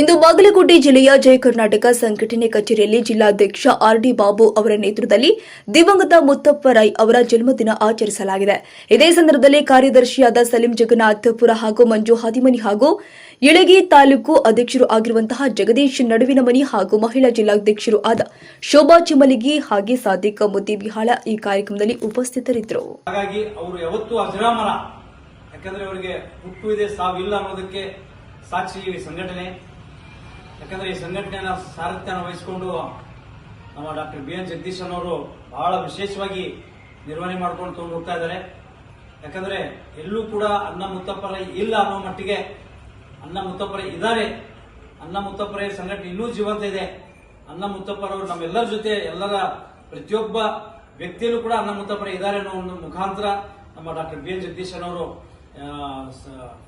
ಇಂದು ಬಾಗಲಕೋಟೆ ಜಿಲ್ಲೆಯ ಜಯ ಕರ್ನಾಟಕ ಸಂಘಟನೆ ಕಚೇರಿಯಲ್ಲಿ ಜಿಲ್ಲಾಧ್ಯಕ್ಷ ಆರ್ ಡಿ ಬಾಬು ಅವರ ನೇತೃತ್ವದಲ್ಲಿ ದಿವಂಗತ ಮುತ್ತಪ್ಪ ರೈ ಅವರ ಜನ್ಮದಿನ ಆಚರಿಸಲಾಗಿದೆ. ಇದೇ ಸಂದರ್ಭದಲ್ಲಿ ಕಾರ್ಯದರ್ಶಿಯಾದ ಸಲೀಂ ಜಗನ್ನಾಥಪುರ ಹಾಗೂ ಮಂಜು ಹಾದಿಮನಿ ಹಾಗೂ ಇಳಗಿ ತಾಲೂಕು ಅಧ್ಯಕ್ಷರು ಆಗಿರುವಂತಹ ಜಗದೀಶ್ ನಡುವಿನ ಮನಿ ಹಾಗೂ ಮಹಿಳಾ ಜಿಲ್ಲಾಧ್ಯಕ್ಷರು ಆದ ಶೋಭಾ ಚಿಮಲಿಗಿ ಹಾಗೆ ಸಾದಿಕ್ ಮುದ್ದಿಬಿಹಾಳ ಈ ಕಾರ್ಯಕ್ರಮದಲ್ಲಿ ಉಪಸ್ಥಿತರಿದ್ದರು. ಸಾಕ್ಷಿ ಸಂಘಟನೆ. ಯಾಕಂದ್ರೆ ಈ ಸಂಘಟನೆಯನ್ನ ಸಾರಥ್ಯನ ವಹಿಸಿಕೊಂಡು ನಮ್ಮ ಡಾಕ್ಟರ್ ಬಿ ಎನ್ ಜಗದೀಶ್ ಅವರು ಬಹಳ ವಿಶೇಷವಾಗಿ ನಿರ್ವಹಣೆ ಮಾಡ್ಕೊಂಡು ತಗೊಂಡು ಹೋಗ್ತಾ ಇದ್ದಾರೆ. ಯಾಕಂದ್ರೆ ಎಲ್ಲೂ ಕೂಡ ಅನ್ನ ಮುತ್ತಪ್ಪರ ಇಲ್ಲ ಅನ್ನೋ ಮಟ್ಟಿಗೆ ಅನ್ನ ಮುತ್ತಪ್ಪರ ಇದ್ದಾರೆ. ಅನ್ನ ಮುತ್ತಪ್ಪರ ಸಂಘಟನೆ ಇನ್ನೂ ಜೀವಂತ ಇದೆ. ಅನ್ನ ಮುತ್ತಪ್ಪರವರು ನಮ್ಮೆಲ್ಲರ ಜೊತೆ ಎಲ್ಲರ ಪ್ರತಿಯೊಬ್ಬ ವ್ಯಕ್ತಿಯಲ್ಲೂ ಕೂಡ ಅನ್ನ ಮುತ್ತಪ್ಪರ ಇದ್ದಾರೆ ಅನ್ನೋ ಒಂದು ಮುಖಾಂತರ ನಮ್ಮ ಡಾಕ್ಟರ್ ಬಿ ಎನ್ ಜಗದೀಶ್ ಅವರು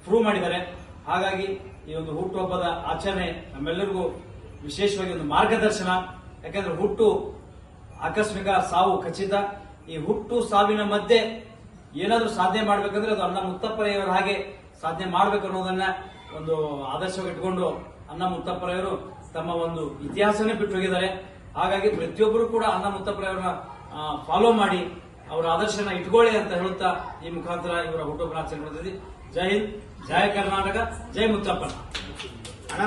ಪ್ರೂವ್ ಮಾಡಿದ್ದಾರೆ. ಹಾಗಾಗಿ ಈ ಒಂದು ಹುಟ್ಟುಹಬ್ಬದ ಆಚರಣೆ ನಮ್ಮೆಲ್ಲರಿಗೂ ವಿಶೇಷವಾಗಿ ಒಂದು ಮಾರ್ಗದರ್ಶನ. ಯಾಕಂದ್ರೆ ಹುಟ್ಟು ಆಕಸ್ಮಿಕ ಸಾವು ಖಚಿತ. ಈ ಹುಟ್ಟು ಸಾವಿನ ಮಧ್ಯೆ ಏನಾದರೂ ಸಾಧನೆ ಮಾಡ್ಬೇಕಂದ್ರೆ ಅದು ಅಣ್ಣ ಮುತ್ತಪ್ಪರೆಯವರ ಹಾಗೆ ಸಾಧನೆ ಮಾಡ್ಬೇಕು ಅನ್ನೋದನ್ನ ಒಂದು ಆದರ್ಶವಾಗಿ ಇಟ್ಕೊಂಡು ಅಣ್ಣ ಮುತ್ತಪ್ಪರೆಯವರು ತಮ್ಮ ಒಂದು ಇತಿಹಾಸನೇ ಬಿಟ್ಟು ಹೋಗಿದ್ದಾರೆ ಹಾಗಾಗಿ ಪ್ರತಿಯೊಬ್ಬರು ಕೂಡ ಅಣ್ಣ ಮುತ್ತಪ್ಪರೆಯವರನ್ನ ಫಾಲೋ ಮಾಡಿ ಅವರ ಆದರ್ಶನ ಇಟ್ಕೊಳ್ಳಿ ಅಂತ ಹೇಳುತ್ತಾ ಈ ಮುಖಾಂತರ ಇವರ ಹುಟ್ಟುಹಬ್ಬನ ಆಚರಣೆ ಮಾಡ್ತಿದ್ವಿ ಜೈ ಹಿಂದ್ ಜಯ ಕರ್ನಾಟಕ ಜೈ ಮುತ್ತಪ್ಪನ. ಅಣ್ಣ